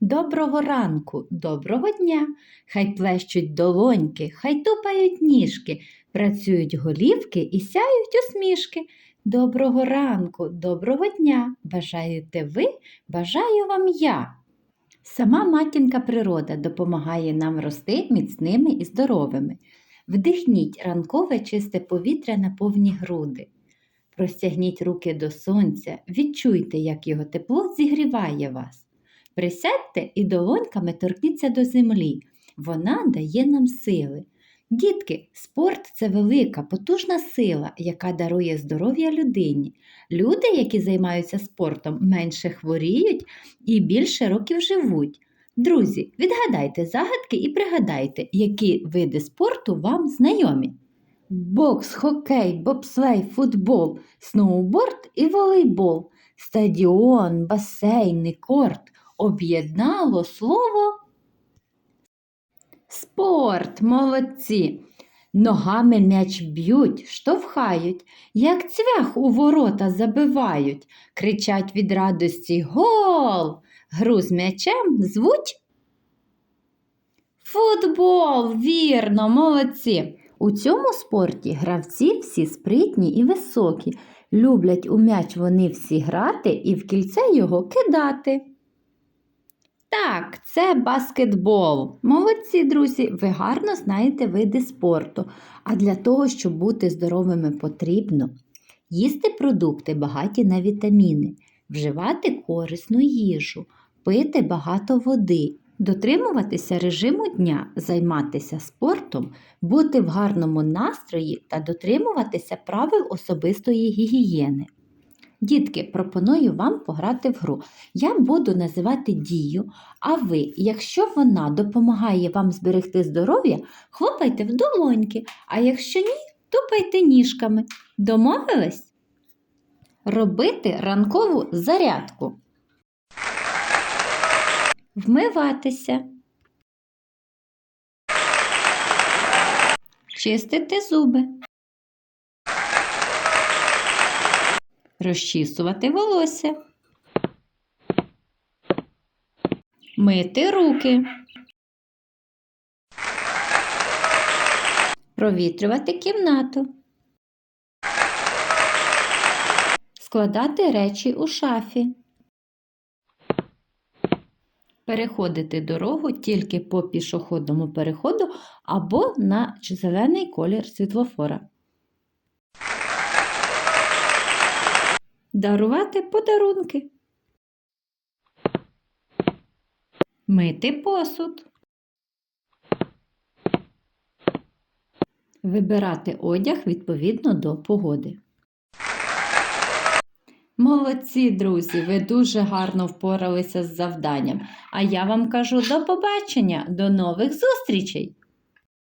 Доброго ранку, доброго дня. Хай плещуть долоньки, хай тупають ніжки, працюють голівки і сяють усмішки. Доброго ранку, доброго дня. Бажаєте ви, бажаю вам я. Сама матінка природа допомагає нам рости міцними і здоровими. Вдихніть ранкове чисте повітря на повні груди. Простягніть руки до сонця, відчуйте, як його тепло зігріває вас. Присядьте і долоньками торкніться до землі. Вона дає нам сили. Дітки, спорт це велика, потужна сила, яка дарує здоров'я людині. Люди, які займаються спортом, менше хворіють і більше років живуть. Друзі, відгадайте загадки і пригадайте, які види спорту вам знайомі. Бокс, хокей, бобслей, футбол, сноуборд і волейбол, стадіон, басейн корт об'єднало слово спорт, молодці. Ногами м'яч б'ють, штовхають, як цвях у ворота забивають, кричать від радості гол. Гру з м'ячем звуть футбол, вірно, молодці. У цьому спорті гравці всі спритні і високі. Люблять у м'яч вони всі грати і в кільце його кидати. Так, це баскетбол. Молодці, друзі, ви гарно знаєте види спорту. А для того, щоб бути здоровими, потрібно їсти продукти, багаті на вітаміни, вживати корисну їжу, пити багато води, дотримуватися режиму дня, займатися спортом, бути в гарному настрої та дотримуватися правил особистої гігієни. Дітки, пропоную вам пограти в гру. Я буду називати дію, а ви, якщо вона допомагає вам зберегти здоров'я, хлопайте в долоньки, а якщо ні, тупайте ніжками. Домовились? Робити ранкову зарядку. Вмиватися. Чистити зуби. Розчісувати волосся. Мити руки. Провітрювати кімнату. Складати речі у шафі. Переходити дорогу тільки по пішохідному переходу або на зелений колір світлофора. Дарувати подарунки. Мити посуд. Вибирати одяг відповідно до погоди. Молодці, друзі, ви дуже гарно впоралися з завданням. А я вам кажу до побачення, до нових зустрічей!